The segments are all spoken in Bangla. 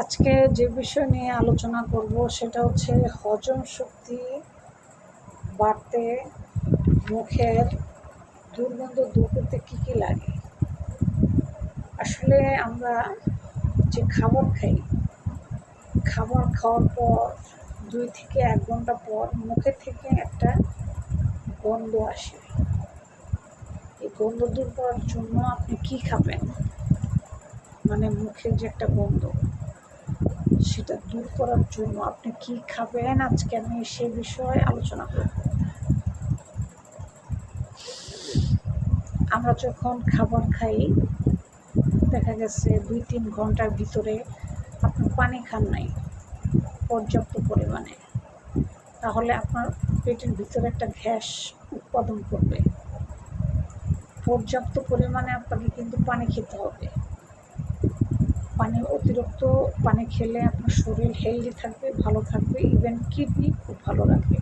আজকে যে বিষয় নিয়ে আলোচনা করব সেটা হচ্ছে হজম শক্তি বাড়তে মুখের দুর্গন্ধ দূর করতে কী কী লাগে? আসলে আমরা যে খাবার খাই, খাবার খাওয়ার পর দুই থেকে এক ঘণ্টা পর মুখে থেকে একটা গন্ধ আসে। এই গন্ধ দূর করার জন্য আপনি কী খাবেন? মানে মুখের যে একটা গন্ধ। সেটা দূর করার জন্য আপনি কি খাবেন? আজকে আমি সে বিষয়ে আলোচনা করব। আমরা যখন খাবার খাই, দেখা গেছে দুই তিন ঘণ্টার ভিতরে আপনি পানি খান নাই, পর্যাপ্ত পরিমাণে। তাহলে আপনার পেটের ভিতরে একটা গ্যাস উৎপাদন করবে। পর্যাপ্ত পরিমাণে আপনাকে কিন্তু পানি খেতে হবে। পানি, অতিরিক্ত পানি খেলে আপনার শরীর হেলদি থাকবে, ভালো থাকবে ইভেন কিডনি খুব ভালো রাখবে।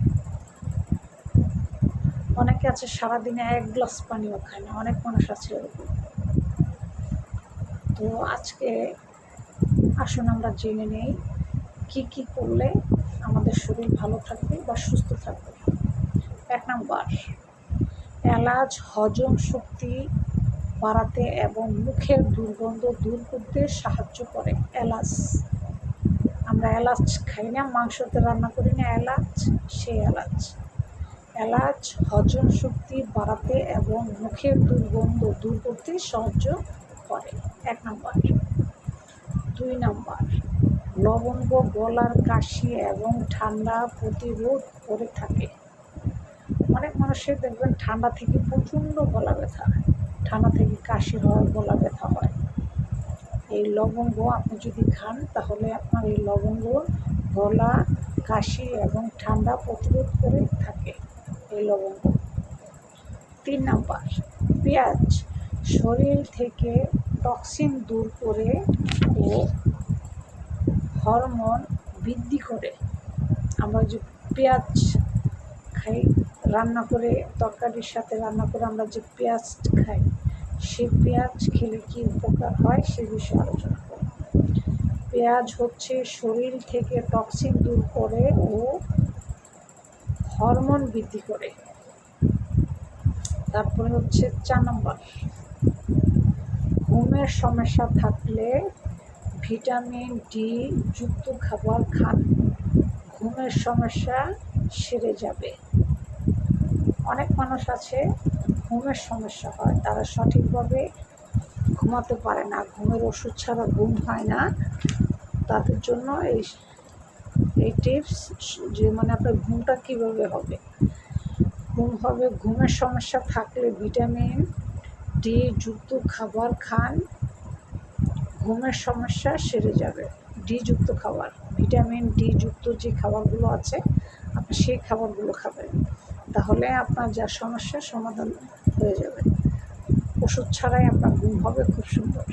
অনেকে আছে সারাদিনে এক গ্লাস পানিও খায় না, অনেক মানুষ আছে এরকম। তো আজকে আসুন আমরা জেনে নেই কি কি করলে আমাদের শরীর ভালো থাকবে বা সুস্থ থাকবে। এক নম্বর, এলাচ, হজম শক্তি বাড়াতে এবং মুখের দুর্গন্ধ দূর করতে সাহায্য করে এলাচ। আমরা এলাচ খাই না মাংসতে রান্না করি না, এলাচ, সে এলাচ। এলাচ হজম শক্তি বাড়াতে এবং মুখের দুর্গন্ধ দূর করতে সাহায্য করে। এক নম্বর। দুই নম্বর। লবঙ্গ, গলার কাশি এবং ঠান্ডা প্রতিরোধ করে থাকে। অনেক মানুষের দেখবেন ঠান্ডা থেকে প্রচণ্ড গলা ব্যথা। ঠান্ডা থেকে কাশি হয়, গলা ব্যথা হয়। এই লবঙ্গ আপনি যদি খান, তাহলে আপনার এই লবঙ্গ গলা, কাশি এবং ঠান্ডা প্রতিরোধ করে থাকে এই লবঙ্গ। তিন নাম্বার, পেঁয়াজ শরীর থেকে টক্সিন দূর করে ও হরমোন বৃদ্ধি করে। আমরা যে পেঁয়াজ খাই, রান্না করে, তরকারির সাথে রান্না করে আমরা যে পেঁয়াজ খাই সেই পেঁয়াজ খেলে কি উপকার হয় সে বিষয়ে আলোচনা করব। পেঁয়াজ হচ্ছে শরীর থেকে টক্সিন দূর করে ও হরমোন বৃদ্ধি করে। তারপরে হচ্ছে চার নম্বর। ঘুমের সমস্যা থাকলে ভিটামিন ডি যুক্ত খাবার খান। ঘুমের সমস্যা সেরে যাবে। অনেক মানুষ আছে ঘুমের সমস্যা হয়, তারা সঠিকভাবে ঘুমাতে পারে না। ঘুমের ওষুধ ছাড়া ঘুম হয় না। তাদের জন্য এই এই টিপস যে মানে আপনার ঘুমটা কীভাবে হবে? ঘুম হবে, ঘুমের সমস্যা থাকলে ভিটামিন ডি যুক্ত খাবার খান। ঘুমের সমস্যা সেরে যাবে। ডি যুক্ত খাবার, ভিটামিন ডি যুক্ত যে খাবারগুলো আছে, আপনি সেই খাবারগুলো খাবেন। তাহলে আপনার যা সমস্যা সমাধান হয়ে যাবে। ওষুধ ছাড়াই আপনার ঘুম হবে খুব সুন্দর।